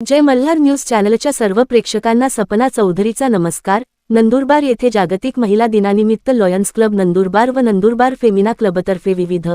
जय Malhar news चॅनलच्या सर्व प्रेक्षकांना सपना चौधरीचा नमस्कार. नंदुरबार येथे जागतिक महिला दिनानिमित्त लॉयन्स क्लब नंदुरबार व नंदुरबार फेमिना क्लबतर्फे विविध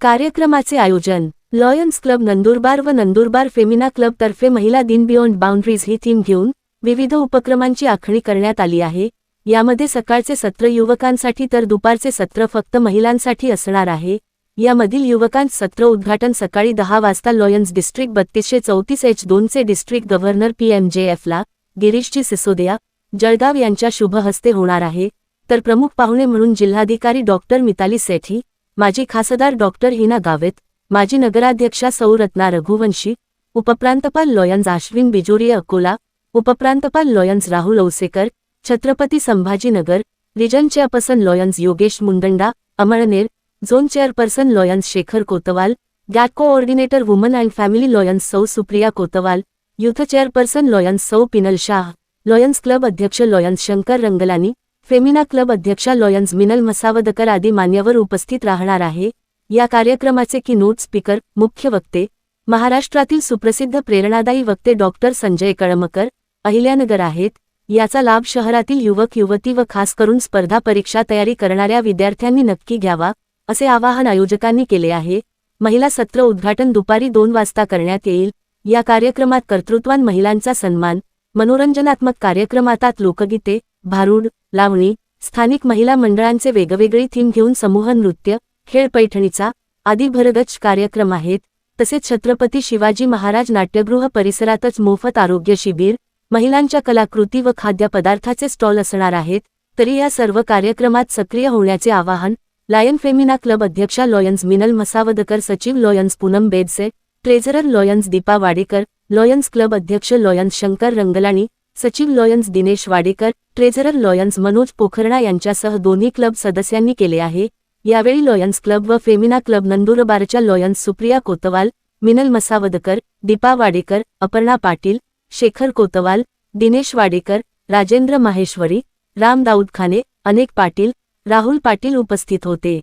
कार्यक्रमाचे आयोजन. लॉयन्स क्लब नंदुरबार व नंदुरबार फेमिना क्लबतर्फे महिला दिन बियॉन्ड बाउंड्रीज ही थीम घेऊन विविध उपक्रमांची आखणी करण्यात आली आहे. यामध्ये सकाळचे सत्र युवकांसाठी तर दुपारचे सत्र फक्त महिलांसाठी असणार आहे. यामधील युवकांत सत्र उद्घाटन सकाळी दहा वाजता लॉयन्स डिस्ट्रिक्ट बत्तीसशे चौतीस एच दोनचे district governor P M J एफला Girishji Sisodia Jalgaon यांच्या शुभ हस्ते होणार आहे. तर प्रमुख पाहुणे म्हणून जिल्हाधिकारी डॉक्टर मिताली सेठी माजी खासदार डॉक्टर हिना गावेत माजी नगराध्यक्षा सौरत्ना रघुवंशी उपप्रांतपाल लॉयन्स आश्विन बिजोरिया अकोला उपप्रांतपाल लॉयन्स राहुल औसेकर छत्रपती संभाजीनगर रिजनचे option Lions Yogesh Mundada Amalner zone chairperson Lions Shekhar Kotwal get coordinator woman and family Lions सौ Supriya Kotwal youth chairperson Lions सौ पिनल शाह लॉयन्स क्लब अध्यक्ष Lions Shankar Ranglani Femina club अध्यक्षा लॉयन्स मिनल मसावदकर आदी मान्यवर उपस्थित राहणार आहे. या कार्यक्रमाचे की नोट स्पीकर मुख्य वक्ते महाराष्ट्रातील सुप्रसिद्ध प्रेरणादायी वक्ते डॉक्टर संजय कळमकर अहिल्यानगर आहेत. याचा लाभ शहरातील युवक युवती व खास करून स्पर्धा परीक्षा तयारी करणाऱ्या विद्यार्थ्यांनी नक्की घ्यावा. असे आवाहन आयोजकांनी केले आहे. महिला सत्र उद्घाटन दुपारी दोन वाजता करण्यात येईल. या कार्यक्रमात कर्तृत्वान महिलांचा सन्मान मनोरंजनात्मक कार्यक्रमातात लोकगीते भारूड लावणी स्थानिक महिला मंडळांचे वेगवेगळी थीम घेऊन समूह नृत्य खेळ पैठणीचा आदी भरगच्च कार्यक्रम आहेत. तसेच छत्रपती शिवाजी महाराज नाट्यगृह परिसरातच मोफत आरोग्य शिबिर महिलांच्या कलाकृती व खाद्यपदार्थाचे स्टॉल असणार आहेत. तरी या सर्व कार्यक्रमात सक्रिय होण्याचे आवाहन लायन फेमिना क्लब अध्यक्षा लॉयन्स मिनल मसावदकर सचिव Lions Poonam Bedse treasurer Lions Deepa Wadekar Lions club अध्यक्ष लॉयन्स शंकर रंगलाणी सचिव Lions Dinesh Wadekar treasurer Lions Manoj Pokharna यांच्यासह दोन्ही क्लब सदस्यांनी केले आहे. यावेळी लॉयन्स क्लब व फेमिना क्लब नंदुरबारच्या लॉयन्स सुप्रिया कोतवाल मिनल मसावदकर दीपा वाडेकर अपर्णा पाटील शेखर कोतवाल दिनेश वाडेकर राजेंद्र माहेश्वरी राम दाऊद खाने अनेक पाटील राहुल पाटील उपस्थित होते.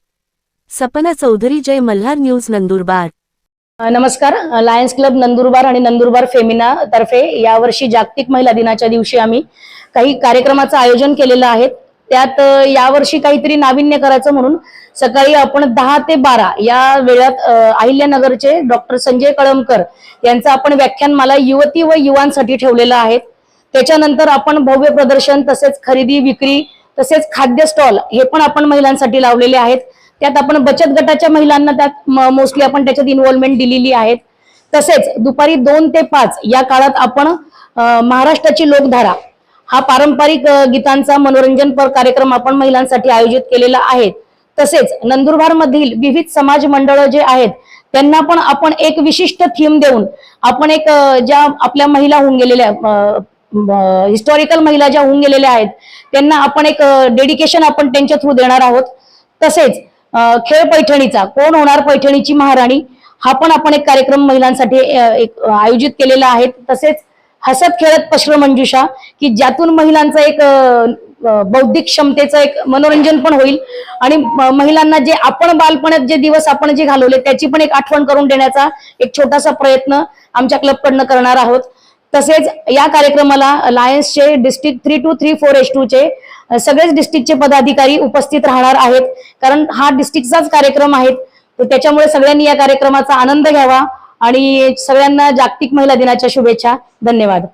सपना चौधरी जय मल्हार न्यूज नंदुरबार. नमस्कार. लायन्स क्लब नंदुरबार आणि नंदुरबार फेमिना तर्फे यावर्षी जागतिक महिला दिनाच्या दिवशी आम्ही काही कार्यक्रमाचं आयोजन केलेलं आहे त्यात यावर्षी काहीतरी नाविन्य करायचं म्हणून सकाळी आपण दहा ते बारा या वेळात अहिल्यानगरचे डॉक्टर संजय कळमकर यांचं आपण व्याख्यानमाला युवती व युवांसाठी ठेवलेलं आहे. त्याच्यानंतर आपण भव्य प्रदर्शन तसेच खरेदी विक्री तसेच खाद्य स्टॉल हे पण आपण महिलांसाठी लावलेले आहेत. त्यात आपण बचत गटाच्या महिलांना त्यात मोस्टली आपण त्याच्यात इन्व्हॉल्वमेंट दिलेली आहेत. तसेच दुपारी दोन ते पाच या काळात आपण महाराष्ट्राची लोकधारा हा पारंपरिक गीतांचा मनोरंजनपर कार्यक्रम आपण महिलांसाठी आयोजित केलेला आहे. तसेच नंदुरबार मधील विविध समाज मंडळ जे आहेत त्यांना पण आपण एक विशिष्ट थीम देऊन आपण एक ज्या आपल्या महिला होऊन गेलेल्या हिस्टॉरिकल महिला ज्या होऊन गेलेल्या आहेत त्यांना आपण एक डेडिकेशन आपण त्यांच्या थ्रू देणार आहोत. तसेच खेळ पैठणीचा कोण होणार पैठणीची महाराणी हा पण आपण एक कार्यक्रम महिलांसाठी एक आयोजित केलेला आहे. तसेच हसत खेळत पश्र मंजुषा की ज्यातून महिलांचं एक बौद्धिक क्षमतेचं एक मनोरंजन पण होईल. आणि महिलांना जे आपण बालपणात जे दिवस आपण जे घालवले त्याची पण एक आठवण करून देण्याचा एक छोटासा प्रयत्न आमच्या क्लबकडनं करणार आहोत. तसेच या कार्यक्रमाला लायन्सचे district three two three four H टूचे सगळेच डिस्ट्रिक्टचे पदाधिकारी उपस्थित राहणार आहेत. कारण हा डिस्ट्रिक्टचाच कार्यक्रम आहे. त्याच्यामुळे सगळ्यांनी या कार्यक्रमाचा आनंद घ्यावा आणि सगळ्यांना जागतिक महिला दिनाच्या शुभेच्छा. धन्यवाद.